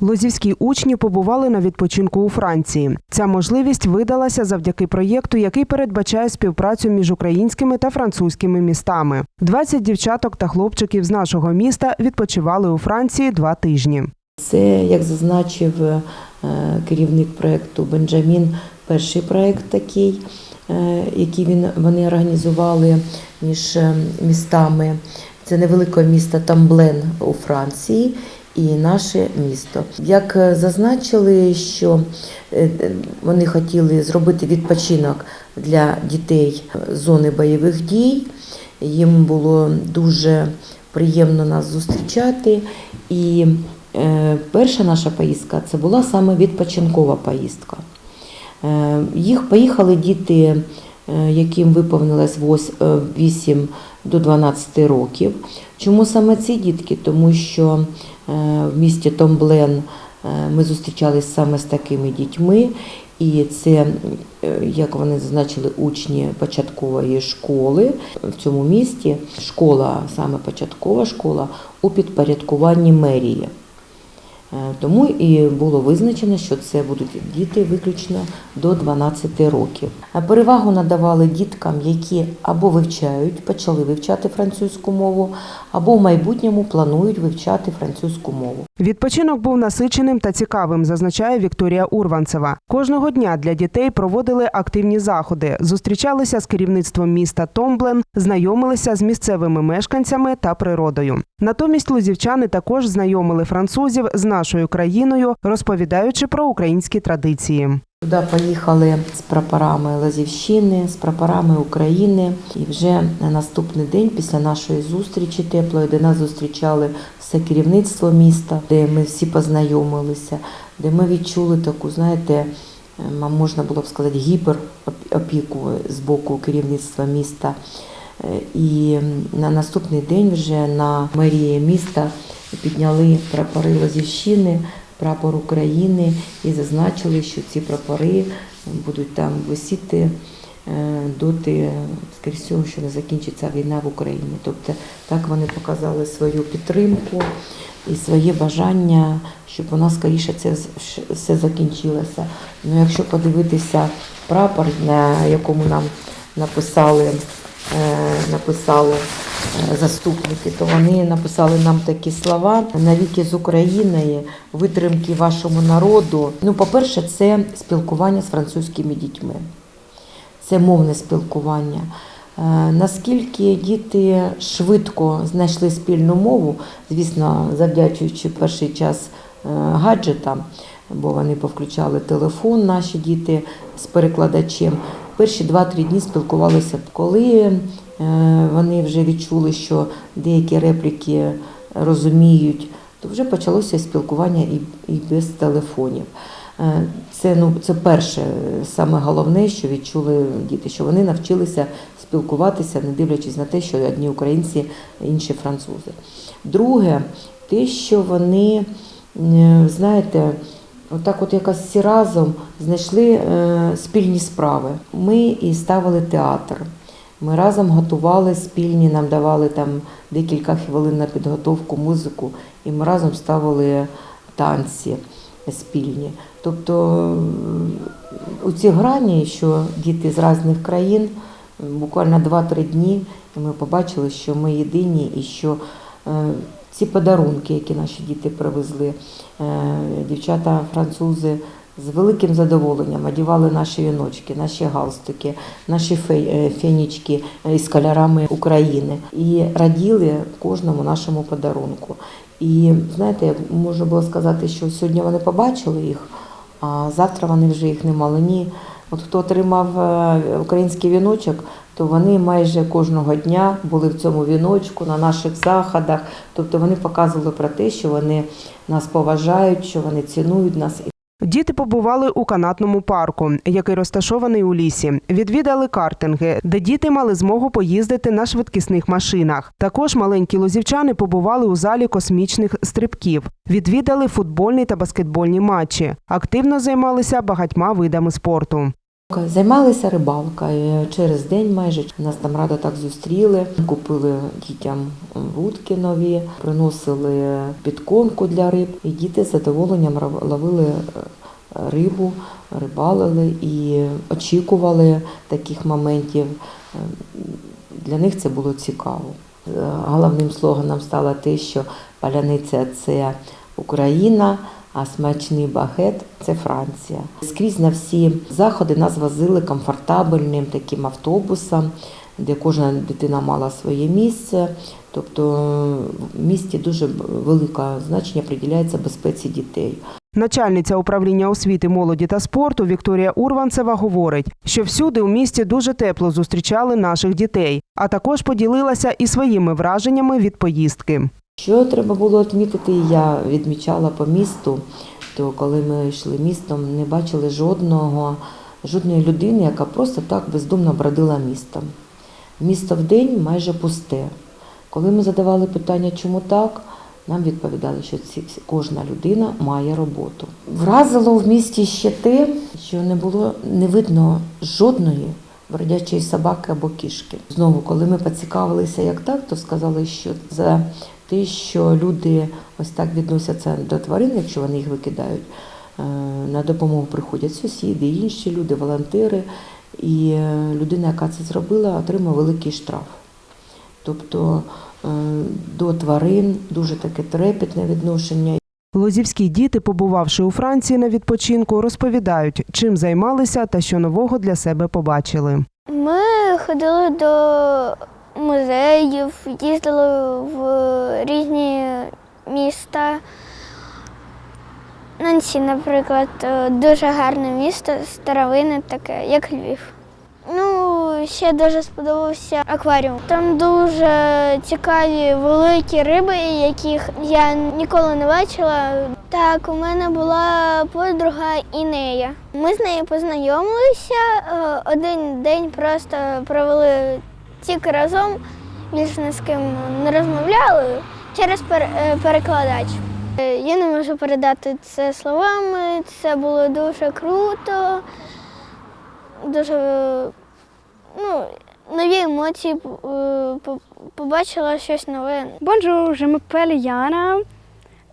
Лозівські учні побували на відпочинку у Франції. Ця можливість видалася завдяки проєкту, який передбачає співпрацю між українськими та французькими містами. 20 дівчаток та хлопчиків з нашого міста відпочивали у Франції два тижні. Це, як зазначив е, керівник проєкту Бенджамін, перший проєкт такий, е, який вони організували між е, містами. Це невелике місто Тамблен у Франції і наше місто. Як е, зазначили, що е, вони хотіли зробити відпочинок для дітей зони бойових дій. Їм було дуже приємно нас зустрічати. І е, перша наша поїздка це була саме відпочинкова поїздка. Їх поїхали діти, яким виповнилось е, 8 до 12 років. Чому саме ці дітки? Тому що в місті Томблен е, ми зустрічалися саме з такими дітьми, і це, е, як вони зазначили, учні початкової школи в цьому місті. Школа, саме початкова школа, у підпорядкуванні мерії. Е, Тому і було визначено, що це будуть діти виключно до 12 років. Перевагу надавали діткам, які або вивчають, почали вивчати французьку мову, або в майбутньому планують вивчати французьку мову. Відпочинок був насиченим та цікавим, зазначає Вікторія Урванцева. Кожного дня для дітей проводили активні заходи, зустрічалися з керівництвом міста Томблен, знайомилися з місцевими мешканцями та природою. Натомість лузівчани також знайомили французів з нашою країною, розповідаючи про українські традиції. Туди поїхали з прапорами Лазівщини, з прапорами України. І вже на наступний день, після нашої зустрічі теплої, де нас зустрічали все керівництво міста, де ми всі познайомилися, де ми відчули таку, знаєте, можна було б сказати, гіперопіку з боку керівництва міста. І на наступний день вже на мерії міста підняли прапори Лазівщини, прапор України і зазначили, що ці прапори будуть там висіти е, доти, скоріш всього, що не закінчиться війна в Україні. Тобто так вони показали свою підтримку і своє бажання, щоб вона скоріше це все закінчилося. Ну, якщо подивитися прапор, на якому нам написали, написали е, заступники, то вони написали нам такі слова навіки з Україною, витримки вашому народу. Ну, по-перше, це спілкування з французькими дітьми, це мовне спілкування. Е, Наскільки діти швидко знайшли спільну мову, звісно, завдячуючи перший час е, гаджетам, бо вони повключали телефон, наші діти з перекладачем. Перші 2-3 дні спілкувалися. Коли е, вони вже відчули, що деякі репліки розуміють, то вже почалося спілкування і, і без телефонів. Е, Це, ну, це перше, саме головне, що відчули діти, що вони навчилися спілкуватися, не дивлячись на те, що одні українці, інші французи. Друге, те, що вони, е, знаєте, отак от якось всі разом знайшли е, спільні справи. Ми і ставили театр. Ми разом готували спільні, нам давали там декілька хвилин на підготовку, музику, і ми разом ставили танці спільні. Тобто у ці грані, що діти з різних країн, буквально 2-3 дні, ми побачили, що ми єдині і що е, ці подарунки, які наші діти привезли, е, дівчата французи з великим задоволенням одягали наші віночки, наші галстуки, наші е, фенічки із кольорами України і раділи кожному нашому подарунку. І знаєте, можна було сказати, що сьогодні вони побачили їх, а завтра вони вже їх не мали. Ні. От хто отримав е, український віночок, то вони майже кожного дня були в цьому віночку на наших заходах. Тобто вони показували про те, що вони нас поважають, що вони цінують нас. Діти побували у канатному парку, який розташований у лісі. Відвідали картинги, де діти мали змогу поїздити на швидкісних машинах. Також маленькі лозівчани побували у залі космічних стрибків. Відвідали футбольні та баскетбольні матчі. Активно займалися багатьма видами спорту. Займалися рибалкою через день майже нас там радо так зустріли. Купили дітям вудки нові, приносили підконку для риб, і діти з задоволенням ловили е, рибу, рибалили і очікували таких моментів. Е, Для них це було цікаво. Е, Головним слоганом стало те, що паляниця це Україна, а смачний багет це Франція. Скрізь на всі заходи нас возили комфортабельним таким автобусом, де кожна дитина мала своє місце. Тобто в місті дуже велике значення приділяється безпеці дітей. Начальниця управління освіти, молоді та спорту Вікторія Урванцева говорить, що всюди у місті дуже тепло зустрічали наших дітей, а також поділилася і своїми враженнями від поїздки. Що треба було відмітити, я відмічала по місту, то коли ми йшли містом, не бачили жодного, жодної людини, яка просто так бездумно бродила містом. Місто в день майже пусте. Коли ми задавали питання, чому так, нам відповідали, що ці, кожна людина має роботу. Вразило в місті ще те, що не було не видно жодної бродячої собаки або кішки. Знову, коли ми поцікавилися, як так, то сказали, що за те, що люди ось так відносяться до тварин, якщо вони їх викидають, е, на допомогу приходять сусіди, інші люди, волонтери, і е, людина, яка це зробила, отримає великий штраф. Тобто е, до тварин дуже таке трепетне відношення. Лозівські діти, побувавши у Франції на відпочинку, розповідають, чим займалися та що нового для себе побачили. Ми ходили до музеїв, їздили в різні міста. Нансі, наприклад, е, дуже гарне місто, старовинне таке, як Львів. Ну, ще дуже сподобався акваріум. Там дуже цікаві великі риби, яких я ніколи не бачила. Так, у мене була подруга Інея. Ми з нею познайомилися. е, Один день просто провели тільки разом, більше ні з ким не розмовляли через е, перекладач. Е, Я не можу передати це словами. Це було дуже круто, дуже ну, нові емоції е, побачила щось нове. Бонжур, m'appelle Яна.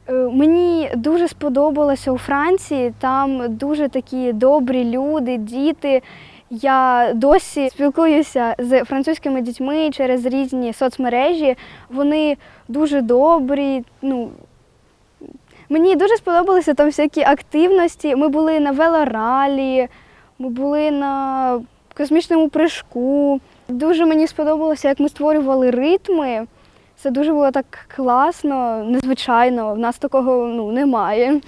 Мені дуже сподобалося у Франції. Там дуже такі добрі люди, діти. Я досі спілкуюся з французькими дітьми через різні соцмережі. Вони дуже добрі. Ну, мені дуже сподобалися там всякі активності. Ми були на велоралі, ми були на космічному прыжку. Дуже мені сподобалося, як ми створювали ритми. Це дуже було так класно, незвичайно. В нас такого ну, немає.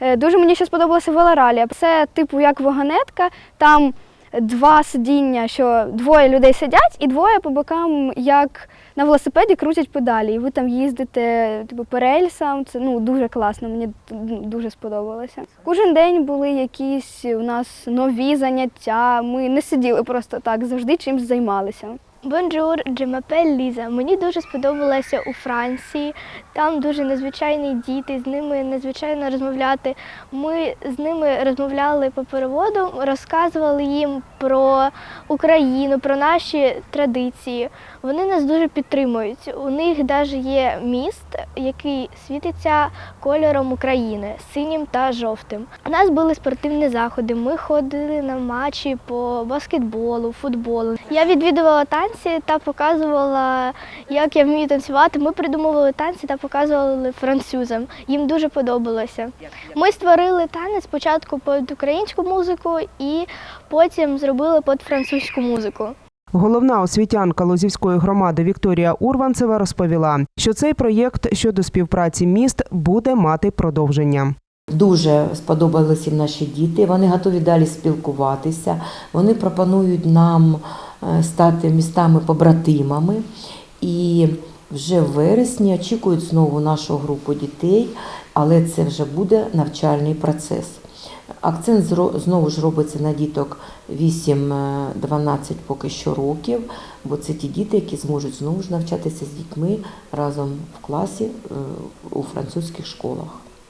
Е, Дуже мені ще сподобалося велоралі. Це типу як вагонетка. Там два сидіння, що двоє людей сидять, і двоє по бокам, як на велосипеді, крутять педалі. І ви там їздите типу, по рельсам. Це ну, дуже класно, мені ну, дуже сподобалося. Кожен день були якісь у нас нові заняття. Ми не сиділи просто так, завжди чимось займалися. Бонжур, m'appelle Ліза. Мені дуже сподобалося у Франції. Там дуже незвичайні діти, з ними незвичайно розмовляти. Ми з ними розмовляли по переводу, розказували їм про Україну, про наші традиції. Вони нас дуже підтримують. У них навіть є міст, який світиться кольором України синім та жовтим. У нас були спортивні заходи. Ми ходили на матчі по баскетболу, футболу. Я відвідувала танці та показувала, як я вмію танцювати. Ми придумували танці та показували французам. Їм дуже подобалося. Ми створили танець спочатку під українську музику і потім зробили під французьку музику. Головна освітянка Лозівської громади Вікторія Урванцева розповіла, що цей проєкт щодо співпраці міст буде мати продовження. Дуже сподобалися наші діти. Вони готові далі спілкуватися. Вони пропонують нам стати містами-побратимами. І вже в вересні очікують знову нашу групу дітей, але це вже буде навчальний процес. Акцент знову ж робиться на діток 8-12 поки що років, бо це ті діти, які зможуть знову ж навчатися з дітьми разом в класі е, у французьких школах.